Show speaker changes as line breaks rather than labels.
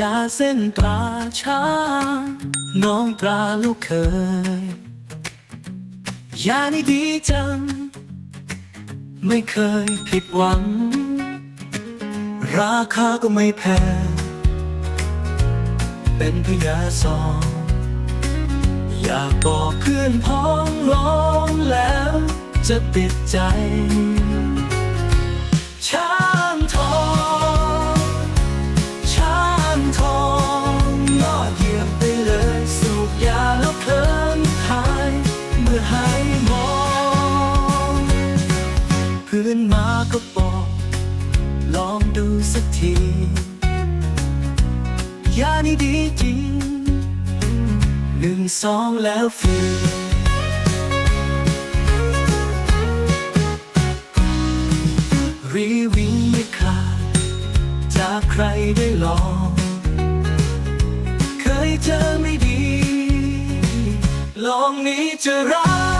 ยาเส้นตราช้างน้องตราลูกเคย ยานี่ดีจัง ไม่เคยผิดหวัง ราคาก็ไม่แพง เป็นพยาซองอยากบอกเพื่อนพ้องลองแล้วจะติดใจ ดูสักทียานี่ดีจริงหนึ่งสองแล้วฟื้นรีวิงไม่ขาดจากใครได้ลอง เคยเจอไม่ดี ลองนี้จะรัก